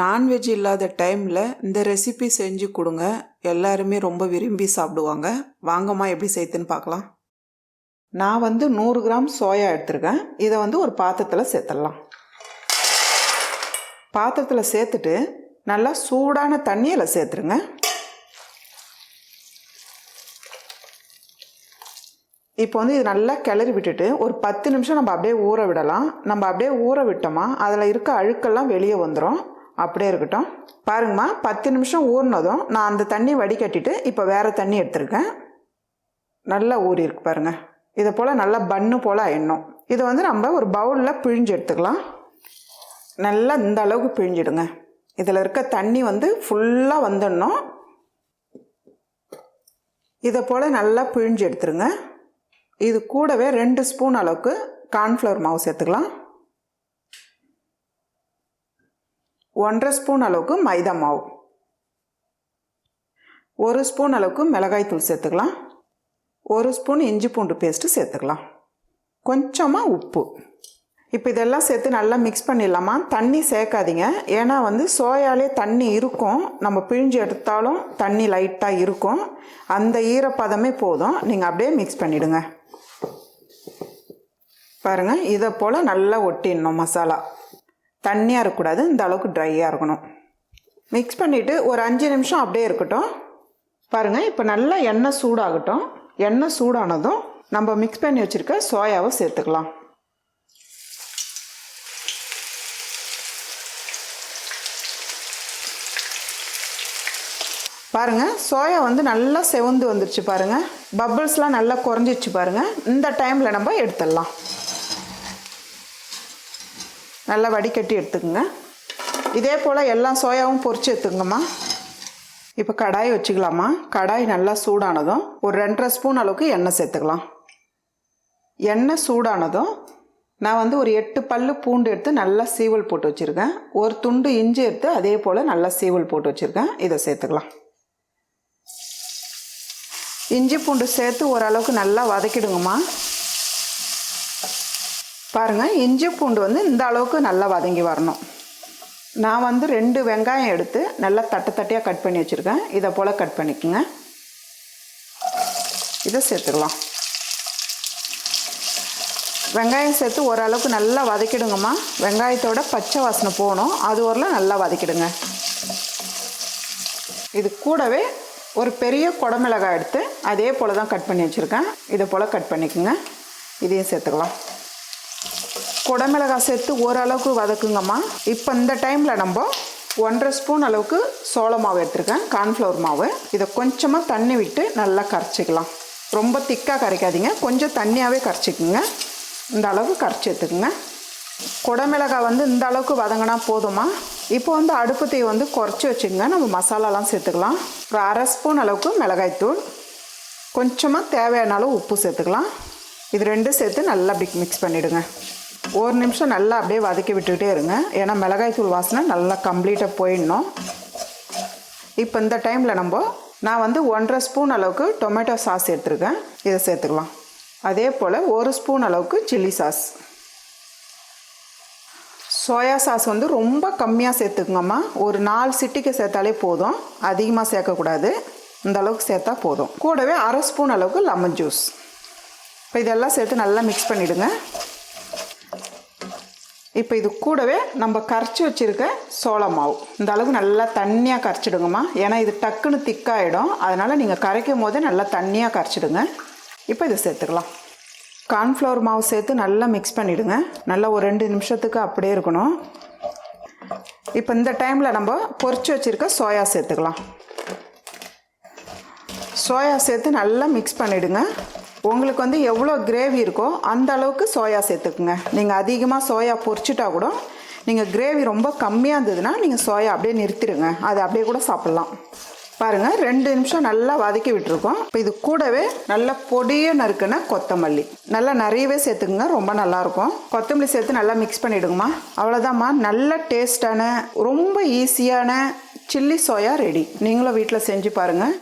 Non veg இல்லாத டைமில் இந்த ரெசிபி செஞ்சு கொடுங்க. எல்லாருமே ரொம்ப விரும்பி சாப்பிடுவாங்க. வாங்கம்மா எப்படி சேர்த்துன்னு பார்க்கலாம். நான் வந்து நூறு கிராம் சோயா எடுத்திருக்கேன். இதை வந்து ஒரு பாத்திரத்தில் சேர்த்துடலாம். பாத்திரத்தில் சேர்த்துட்டு நல்லா சூடான தண்ணியில் சேர்த்துருங்க. இப்போ வந்து இது நல்லா கிளறி விட்டுட்டு ஒரு பத்து நிமிஷம் நம்ம அப்படியே ஊற விடலாம். நம்ம அப்படியே ஊற விட்டோமா அதில் இருக்க அழுக்கெல்லாம் வெளியே வந்துடும் அப்படியே இருக்கட்டும். பாருங்கம்மா பத்து நிமிஷம் ஊறினதும் நான் அந்த தண்ணி வடிகட்டிட்டு இப்போ வேறு தண்ணி எடுத்திருக்கேன். நல்லா ஊறி இருக்கு பாருங்க. இதை போல் நல்லா பன்னு போல் ஆயிடணும். இதை வந்து நம்ம ஒரு பவுலில் பிழிஞ்சு எடுத்துக்கலாம். நல்லா இந்த அளவுக்கு பிழிஞ்சிடுங்க. இதில் இருக்க தண்ணி வந்து ஃபுல்லாக வந்துடணும். இதை போல் நல்லா பிழிஞ்சு எடுத்துருங்க. இது கூடவே ரெண்டு ஸ்பூன் அளவுக்கு கார்ன்ஃப்ளவர் மாவு சேர்த்துக்கலாம். ஒன்றரை ஸ்பூன் அளவுக்கு மைதா மாவு. ஒரு ஸ்பூன் அளவுக்கு மிளகாய் தூள் சேர்த்துக்கலாம். ஒரு ஸ்பூன் இஞ்சி பூண்டு பேஸ்ட்டு சேர்த்துக்கலாம். கொஞ்சமாக உப்பு. இப்போ இதெல்லாம் சேர்த்து நல்லா மிக்ஸ் பண்ணிடலாமா? தண்ணி சேர்க்காதீங்க. ஏன்னா வந்து சோயாலே தண்ணி இருக்கும். நம்ம பிழிஞ்சு எடுத்தாலும் தண்ணி லைட்டாக இருக்கும். அந்த ஈரப்பதமே போதும். நீங்கள் அப்படியே மிக்ஸ் பண்ணிவிடுங்க பாருங்கள் இதை போல் நல்லா ஒட்டிடணும் மசாலா. தண்ணியாக இருக்கக்கூடாது இந்த அளவுக்கு ட்ரையாக இருக்கணும். மிக்ஸ் பண்ணிவிட்டு ஒரு அஞ்சு நிமிஷம் அப்படியே இருக்கட்டும். பாருங்கள் இப்போ நல்லா எண்ணெய் சூடாகட்டும். எண்ணெய் சூடானதும் நம்ம மிக்ஸ் பண்ணி வச்சுருக்க சோயாவை சேர்த்துக்கலாம். பாருங்கள் சோயா வந்து நல்லா செவந்து வந்துருச்சு பாருங்கள் பபிள்ஸ்லாம் நல்லா குறைஞ்சிருச்சு பாருங்கள் இந்த டைமில் நம்ம எடுத்துடலாம். நல்லா வடிகட்டி எடுத்துக்கோங்க. இதே போல் எல்லா சோயாவும் பொறிச்சு எடுத்துக்கங்கம்மா. இப்போ கடாய் வச்சுக்கலாமா? கடாய் நல்லா சூடானதும் ஒரு ரெண்டரை ஸ்பூன் அளவுக்கு எண்ணெய் சேர்த்துக்கலாம். எண்ணெய் சூடானதும் நான் வந்து ஒரு எட்டு பல்லு பூண்டு எடுத்து நல்லா சீவல் போட்டு வச்சுருக்கேன். ஒரு துண்டு இஞ்சி எடுத்து அதே போல் நல்லா சீவல் போட்டு வச்சுருக்கேன். இதை சேர்த்துக்கலாம். இஞ்சி பூண்டு சேர்த்து ஓரளவுக்கு நல்லா வதக்கிடுங்கம்மா. பாருங்கள் இஞ்சி பூண்டு வந்து இந்த அளவுக்கு நல்லா வதங்கி வரணும். நான் வந்து ரெண்டு வெங்காயம் எடுத்து நல்லா தட்டு தட்டையாக கட் பண்ணி வச்சுருக்கேன். இதை போல் கட் பண்ணிக்கோங்க. இதை சேர்த்துக்கலாம். வெங்காயம் சேர்த்து ஓரளவுக்கு நல்லா வதக்கிடுங்கம்மா. வெங்காயத்தோட பச்சை வாசனை போகணும். அது ஓரளவு நல்லா வதக்கிடுங்க. இது கூடவே ஒரு பெரிய குடமிளகாய் எடுத்து அதே போல் தான் கட் பண்ணி வச்சுருக்கேன். இதை போல் கட் பண்ணிக்கோங்க. இதையும் சேர்த்துக்கலாம். குடமிளகாய் சேர்த்து ஓரளவுக்கு வதக்குங்கம்மா. இப்போ இந்த டைமில் நம்ம ஒன்றரை ஸ்பூன் அளவுக்கு சோள மாவு எடுத்துருக்கேன் கார்ன்ஃப்ளவர் மாவு. இதை கொஞ்சமாக தண்ணி விட்டு நல்லா கரைச்சிக்கலாம். ரொம்ப திக்காக கரைக்காதீங்க கொஞ்சம் தண்ணியாகவே கரைச்சிக்குங்க. இந்த அளவு கரைச்சி எடுத்துக்குங்க. குடமிளகாய் வந்து இந்த அளவுக்கு வதங்கினா போதுமா? இப்போ வந்து அடுப்பு தீ வந்து குறைச்சி வச்சுக்கோங்க நம்ம மசாலாலாம் சேர்த்துக்கலாம். ஒரு அரை ஸ்பூன் அளவுக்கு மிளகாய்த்தூள் கொஞ்சமாக தேவையான அளவு உப்பு சேர்த்துக்கலாம். இது ரெண்டும் சேர்த்து நல்லா அப்படி மிக்ஸ் பண்ணிவிடுங்க ஒரு நிமிஷம் நல்லா அப்படியே வதக்கி விட்டுக்கிட்டே இருங்க. ஏன்னா மிளகாய் தூள் வாசனை நல்லா கம்ப்ளீட்டாக போயிடணும். இப்போ இந்த டைமில் நம்ம நான் வந்து ஒன்றரை ஸ்பூன் அளவுக்கு டொமேட்டோ சாஸ் எடுத்துருக்கேன். இதை சேர்த்துக்கலாம். அதே போல் ஒரு ஸ்பூன் அளவுக்கு சில்லி சாஸ் சோயா சாஸ் வந்து ரொம்ப கம்மியாக சேர்த்துக்குங்கம்மா. ஒரு நாலு சிட்டிக்கு சேர்த்தாலே போதும். அதிகமாக சேர்க்கக்கூடாது. இந்த அளவுக்கு சேர்த்தா போதும். கூடவே அரை ஸ்பூன் அளவுக்கு லெமன் ஜூஸ் இப்போ இதெல்லாம் சேர்த்து நல்லா மிக்ஸ் பண்ணிவிடுங்க இப்போ இது கூடவே நம்ம கரைச்சி வச்சுருக்க சோள மாவு. இந்த அளவுக்கு நல்லா தண்ணியாக கரைச்சிடுங்கம்மா. ஏன்னா இது டக்குன்னு திக்காயிடும். அதனால் நீங்கள் கரைக்கும் போதே நல்லா தண்ணியாக கரைச்சிடுங்க. இப்போ இதை சேர்த்துக்கலாம். கார்ன்ஃப்ளவர் மாவு சேர்த்து நல்லா மிக்ஸ் பண்ணிவிடுங்க நல்லா ஒரு ரெண்டு நிமிஷத்துக்கு அப்படியே இருக்கணும். இப்போ இந்த டைமில் நம்ம பொறிச்சு வச்சுருக்க சோயா சேர்த்துக்கலாம். சோயா சேர்த்து நல்லா மிக்ஸ் பண்ணிவிடுங்க உங்களுக்கு வந்து எவ்வளோ கிரேவி இருக்கோ அந்த அளவுக்கு சோயா சேர்த்துக்குங்க. நீங்கள் அதிகமாக சோயா பொரிச்சிட்டா கூட நீங்கள் கிரேவி ரொம்ப கம்மியாக இருந்ததுன்னா நீங்கள் சோயா அப்படியே நிறுத்திடுங்க. அதை அப்படியே கூட சாப்பிட்லாம். பாருங்கள் ரெண்டு நிமிஷம் நல்லா வதக்கி விட்டுருக்கோம். இப்போ இது கூடவே நல்ல பொடிய நறுக்குன கொத்தமல்லி. நல்லா நிறையவே சேர்த்துக்குங்க ரொம்ப நல்லாயிருக்கும். கொத்தமல்லி சேர்த்து நல்லா மிக்ஸ் பண்ணிவிடுங்கம்மா அவ்வளோதாம்மா நல்ல டேஸ்டான ரொம்ப ஈஸியான சில்லி சோயா ரெடி நீங்களும் வீட்டில் செஞ்சு பாருங்கள்